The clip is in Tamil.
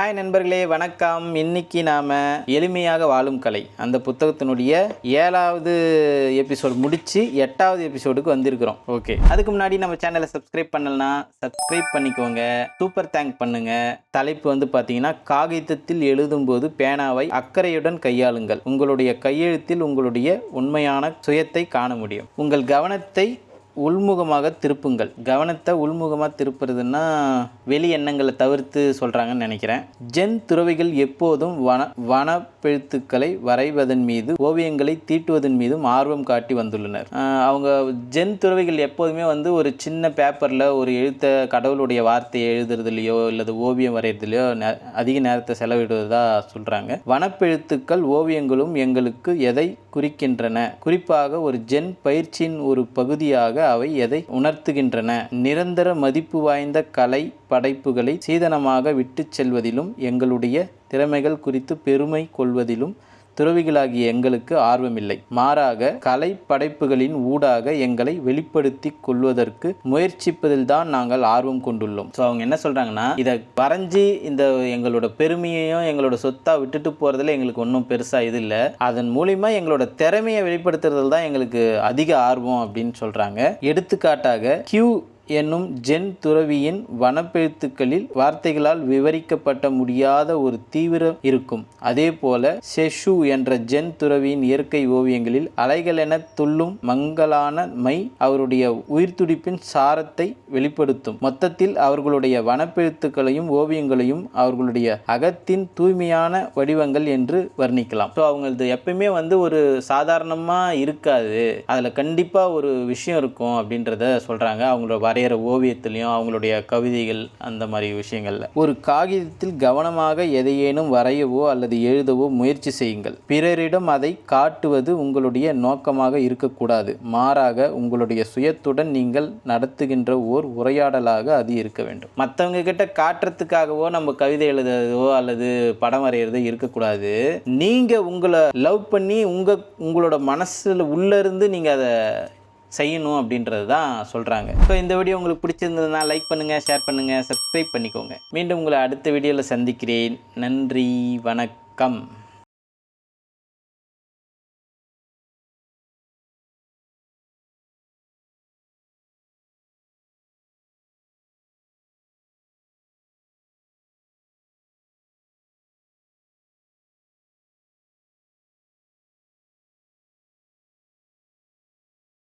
ஹாய் நண்பர்களே வணக்கம். இன்னைக்கு நாம எளிமையாக வாழும் கலை. அந்த புத்தகத்தினுடைய ஏழாவது எபிசோடு முடிச்சு எட்டாவது எபிசோடுக்கு வந்திருக்கிறோம். ஓகே. அதுக்கு முன்னாடி நம்ம சேனலை சப்ஸ்கிரைப் பண்ணலனா சப்ஸ்கிரைப் பண்ணிக்கோங்க. சூப்பர் தேங்க் பண்ணுங்க. தலைப்பு வந்து பார்த்தீங்கன்னா காகிதத்தில் எழுதும்போது பேனாவை அக்கறையுடன் கையாளுங்கள். உங்களுடைய கையெழுத்தில் உங்களுடைய உண்மையான சுயத்தை காண முடியும். உங்கள் கவனத்தை உள்முகமாக திருப்புங்கள். கவனத்தை உள்முகமாக திருப்புறதுன்னா வெளி எண்ணங்களை தவிர்த்து சொல்கிறாங்கன்னு நினைக்கிறேன். ஜென் துறவிகள் எப்போதும் வன வனப்பெழுத்துக்களை வரைவதன் மீது ஓவியங்களை தீட்டுவதன் மீதும் ஆர்வம் காட்டி வந்துள்ளனர். அவங்க ஜென் துறவிகள் எப்போதுமே வந்து ஒரு சின்ன பேப்பரில் ஒரு எழுத்த கடவுளுடைய வார்த்தையை எழுதுறதுலையோ இல்லது ஓவியம் வரைகிறதுலையோ நே- அதிக நேரத்தை செலவிடுவதா சொல்கிறாங்க வனப்பெழுத்துக்கள் ஓவியங்களும் எங்களுக்கு எதை குறிக்கின்றன? குறிப்பாக ஒரு ஜென் பயிற்சியின் ஒரு பகுதியாக அவை எதை உணர்த்துகின்றன? நிரந்தர மதிப்பு வாய்ந்த கலை படைப்புகளை சீதனமாக விட்டுச் செல்வதிலும் எங்களுடைய திறமைகள் குறித்து பெருமை கொள்வதிலும் துறவிகளாகிய எங்களுக்கு ஆர்வமில்லை. மாறாக கலை படைப்புகளின் ஊடாக எங்களை வெளிப்படுத்தி கொள்வதற்கு முயற்சிப்பதில் தான் நாங்கள் ஆர்வம் கொண்டுள்ளோம். ஸோ அவங்க என்ன சொல்கிறாங்கன்னா இதை வரைஞ்சி இந்த எங்களோட பெருமையையும் எங்களோட சொத்தா விட்டுட்டு போகிறதுல எங்களுக்கு ஒன்றும் பெருசாக இது இல்லை. அதன் மூலிமா எங்களோட திறமையை வெளிப்படுத்துறதுல தான் எங்களுக்கு அதிக ஆர்வம் அப்படின்னு சொல்கிறாங்க எடுத்துக்காட்டாக கியூ என்னும் ஜென் துறவியின் வனப்பெழுத்துக்களில் வார்த்தைகளால் விவரிக்கப்பட்ட முடியாத ஒரு தீவிரம் இருக்கும். அதேபோல செஷு என்ற ஜென் துறவியின் இயற்கை ஓவியங்களில் அலைகளென துள்ளும் மங்கலான மை அவருடைய உயிர்த்துடிப்பின் சாரத்தை வெளிப்படுத்தும். மொத்தத்தில் அவர்களுடைய வனப்பெழுத்துக்களையும் ஓவியங்களையும் அவர்களுடைய அகத்தின் தூய்மையான வடிவங்கள் என்று வர்ணிக்கலாம். ஸோ அவங்களது எப்பயுமே வந்து ஒரு சாதாரணமாக இருக்காது. அதில் கண்டிப்பாக ஒரு விஷயம் இருக்கும் அப்படின்றத சொல்கிறாங்க அவங்களோட வரைகிற ஓவியத்துலேயும் அவங்களுடைய கவிதைகள் அந்த மாதிரி விஷயங்களில். ஒரு காகிதத்தில் கவனமாக எதையேனும் வரையவோ அல்லது எழுதவோ முயற்சி செய்யுங்கள். பிறரிடம் அதை காட்டுவது உங்களுடைய நோக்கமாக இருக்கக்கூடாது. மாறாக உங்களுடைய சுயத்துடன் நீங்கள் நடத்துகின்ற ஓர் உரையாடலாக அது இருக்க வேண்டும். மற்றவங்க கிட்ட காட்டுறதுக்காகவோ நம்ம கவிதை எழுதுறதோ அல்லது படம் வரைகிறதோ இருக்கக்கூடாது. நீங்கள் உங்களை லவ் பண்ணி உங்கள் உங்களோட மனசில் உள்ளேருந்து நீங்கள் அதை செய்யணும் அப்படின்றது தான் சொல்கிறாங்க ஸோ இந்த வீடியோ உங்களுக்கு பிடிச்சிருந்ததுன்னா லைக் பண்ணுங்கள் ஷேர் பண்ணுங்கள் சப்ஸ்கிரைப் பண்ணிக்கோங்க. மீண்டும் உங்களை அடுத்த வீடியோவில் சந்திக்கிறேன். நன்றி வணக்கம்.